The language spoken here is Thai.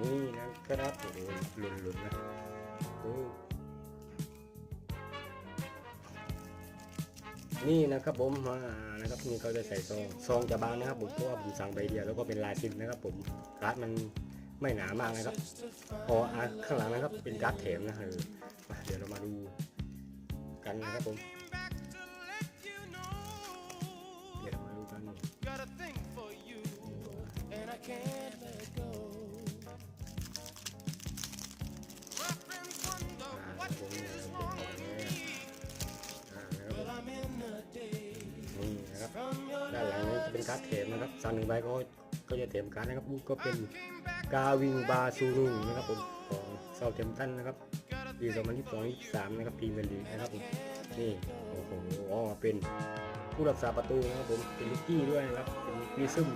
นี่นะครับโอ้โหหลุนนะนี่นะครับผมมานะครับนี่เขาจะใส่ซองซองจะบางนะครับผมเพราะว่าผมสั่งใบเดียวแล้วก็เป็นลายซิมนะครับ ผมการ์ดมันไม่หนามากนะครับพออข้างหลังนะครับเป็นการ์ดแถมนะเออเดี๋ยวเรามาดูกันนะครับผม จะเป็นการ์ดเทมนะครับสั่งหนึ่งใบก็ก็จะเทมการ์ดนะครับก็เป็นกาวิงบาซูรุงนะครับผมของเซาเทมตันนะครับปี2022 23นะครับพรีเมียร์ลีกนะครับผมนี่โอ้โหอ๋อเป็นผู้รักษาประตูนะครับผมเป็นลูกกี้ด้วยนะครับเป็นมีซึม